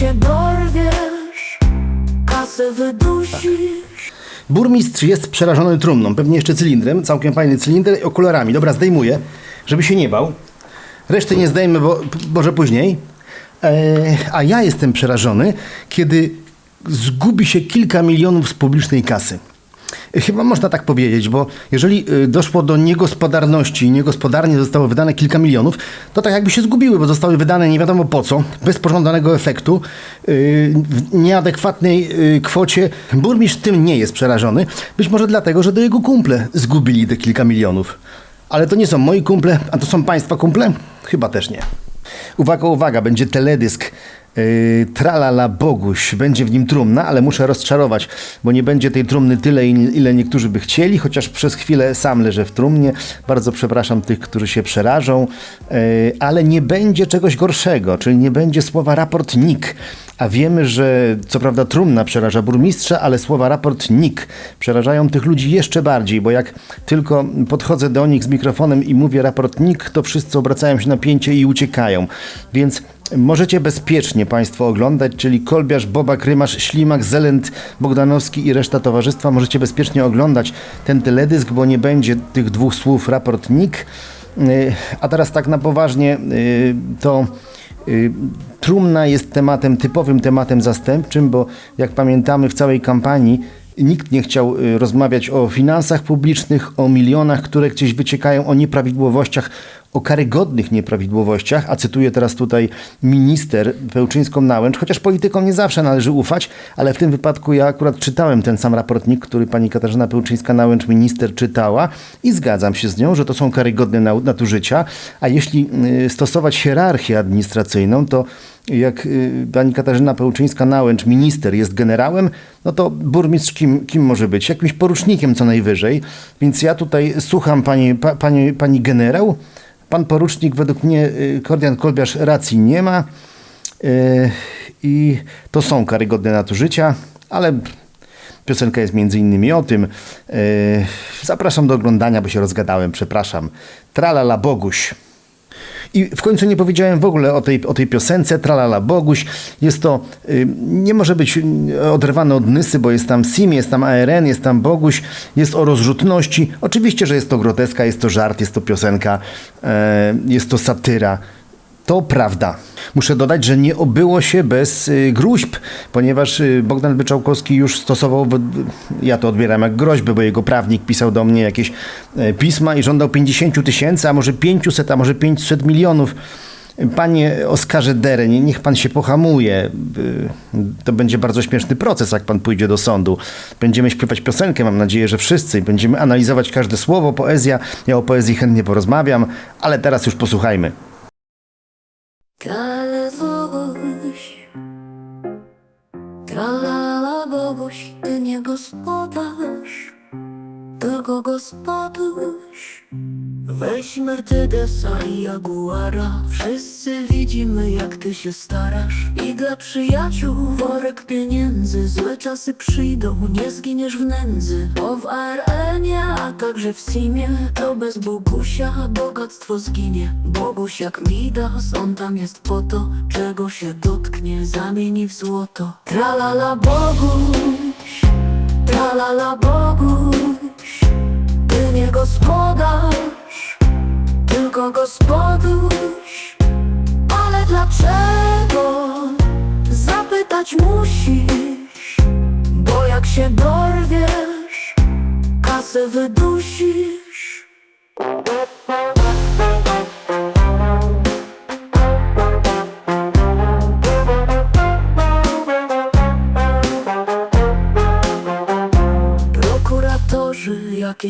się dorwiesz, kasę wydusisz. Burmistrz jest przerażony trumną, pewnie jeszcze cylindrem, całkiem fajny cylinder i okularami. Dobra, zdejmuję, żeby się nie bał. Reszty nie zdejmę, bo może później. E, a ja jestem przerażony, kiedy zgubi się kilka milionów z publicznej kasy. Chyba można tak powiedzieć, bo jeżeli y, doszło do niegospodarności i niegospodarnie zostało wydane kilka milionów, to tak jakby się zgubiły, bo zostały wydane nie wiadomo po co, bez pożądanego efektu, y, w nieadekwatnej y, kwocie. Burmistrz tym nie jest przerażony, być może dlatego, że do jego kumple zgubili te kilka milionów. Ale to nie są moi kumple, a to są państwa kumple? Chyba też nie. Uwaga, uwaga, będzie teledysk. Yy, tralala Boguś, będzie w nim trumna, ale muszę rozczarować, bo nie będzie tej trumny tyle, il- ile niektórzy by chcieli, chociaż przez chwilę sam leżę w trumnie. Bardzo przepraszam tych, którzy się przerażą, yy, ale nie będzie czegoś gorszego, czyli nie będzie słowa raport NIK. A wiemy, że co prawda trumna przeraża burmistrza, ale słowa raport NIK przerażają tych ludzi jeszcze bardziej, bo jak tylko podchodzę do nich z mikrofonem i mówię raport NIK, to wszyscy obracają się na pięcie i uciekają. Więc możecie bezpiecznie Państwo oglądać, czyli Kolbiarz, Bobak, Rymasz, Ślimak, Zelent, Bogdanowski i reszta towarzystwa. Możecie bezpiecznie oglądać ten teledysk, bo nie będzie tych dwóch słów raport NIK. Yy, A teraz tak na poważnie, yy, to Y, Trumna jest tematem, typowym tematem zastępczym, bo jak pamiętamy w całej kampanii nikt nie chciał y, rozmawiać o finansach publicznych, o milionach, które gdzieś wyciekają, o nieprawidłowościach, o karygodnych nieprawidłowościach, a cytuję teraz tutaj minister Pełczyńską-Nałęcz, chociaż politykom nie zawsze należy ufać, ale w tym wypadku ja akurat czytałem ten sam raportnik, który pani Katarzyna Pełczyńska-Nałęcz, minister, czytała i zgadzam się z nią, że to są karygodne nadużycia, a jeśli y, stosować hierarchię administracyjną, to jak y, pani Katarzyna Pełczyńska-Nałęcz, minister, jest generałem, no to burmistrz kim, kim może być? Jakimś porucznikiem co najwyżej. Więc ja tutaj słucham pani, pa, pani, pani generał. Pan porucznik według mnie, y, Kordian Kolbiarz, racji nie ma. Y, I to są karygodne nadużycia, ale piosenka jest między innymi o tym. Y, Zapraszam do oglądania, bo się rozgadałem, przepraszam. Tralala Boguś. I w końcu nie powiedziałem w ogóle o tej, o tej piosence Tralala Boguś. Jest to, y, nie może być y, oderwane od Nysy, bo jest tam Sim, jest tam ARN, jest tam Boguś, jest o rozrzutności. Oczywiście, że jest to groteska, jest to żart, jest to piosenka, e, jest to satyra. To prawda. Muszę dodać, że nie obyło się bez y, gruźb, ponieważ y, Bogdan Byczałkowski już stosował, ja to odbieram jak groźby, bo jego prawnik pisał do mnie jakieś e, pisma i żądał 50 tysięcy, a może 500, a może 500 milionów. Panie Oskarze Dereń, niech pan się pohamuje. Y, To będzie bardzo śmieszny proces, jak pan pójdzie do sądu. Będziemy śpiewać piosenkę, mam nadzieję, że wszyscy. Będziemy analizować każde słowo, poezja. Ja o poezji chętnie porozmawiam, ale teraz już posłuchajmy. Ale tylko gospodarz. Weź Mercedesa i Jaguara, wszyscy widzimy jak ty się starasz. I dla przyjaciół worek pieniędzy, złe czasy przyjdą, nie zginiesz w nędzy. Bo w ARN-ie, a także w Simie, to bez Bogusia bogactwo zginie. Boguś jak Midas, on tam jest po to, czego się dotknie, zamieni w złoto. Tralala Boguś, tralala Boguś, ty nie gospodarz, tylko gospodarz. Ale dlaczego? Zapytać musisz, bo jak się dorwiesz, kasę wydusisz.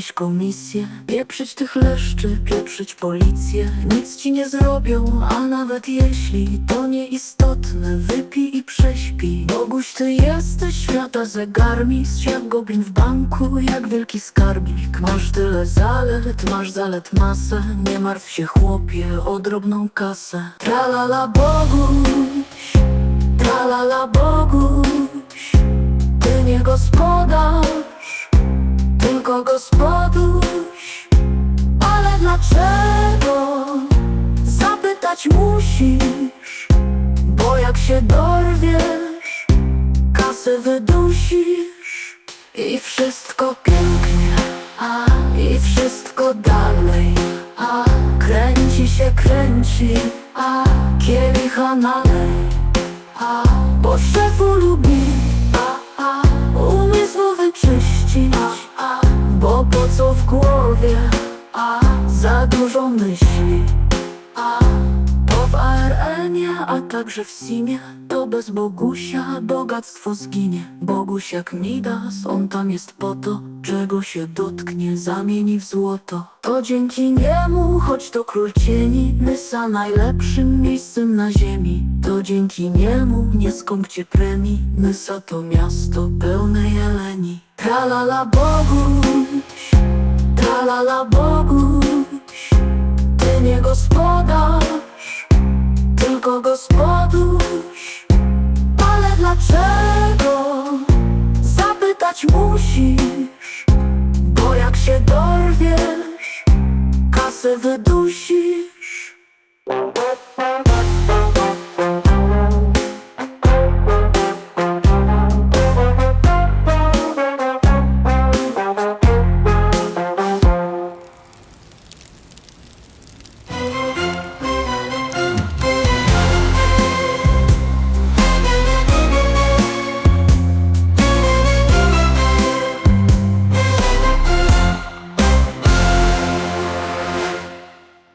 Jakieś komisje Pieprzyć tych leszczy, pieprzyć policję. Nic ci nie zrobią, a nawet jeśli To nieistotne, wypij i prześpi. Boguś, ty jesteś świata zegarmistrz Jak goblin w banku, jak wielki skarbnik. Masz tyle zalet, masz zalet masę. Nie martw się chłopie o drobną kasę. Tralala Boguś, tralala Boguś. Ty nie gospodarz gospodarz Ale dlaczego? Zapytać musisz Bo jak się dorwiesz kasy wydusisz i wszystko pięknie, a i wszystko dalej, a kręci się kręci, a kielicha nalej, a bo szefu lubi, a, a umysł wyczyścić, a, co w głowie, a za dużo myśli, a to w ARN-ie, a także w Simie To bez Bogusia bogactwo zginie. Boguś jak Midas, on tam jest po to Czego się dotknie, zamieni w złoto. To dzięki niemu, choć to król cieni Nysa najlepszym miejscem na ziemi. To dzięki niemu, nie skąpcie premii Nysa to miasto pełne jeleni. Tralala Boguś, tralala Boguś. Ty nie gospodarz, tylko gospodarz Ale dlaczego? Zapytać musisz? Bo jak się dorwiesz Kasę wydusisz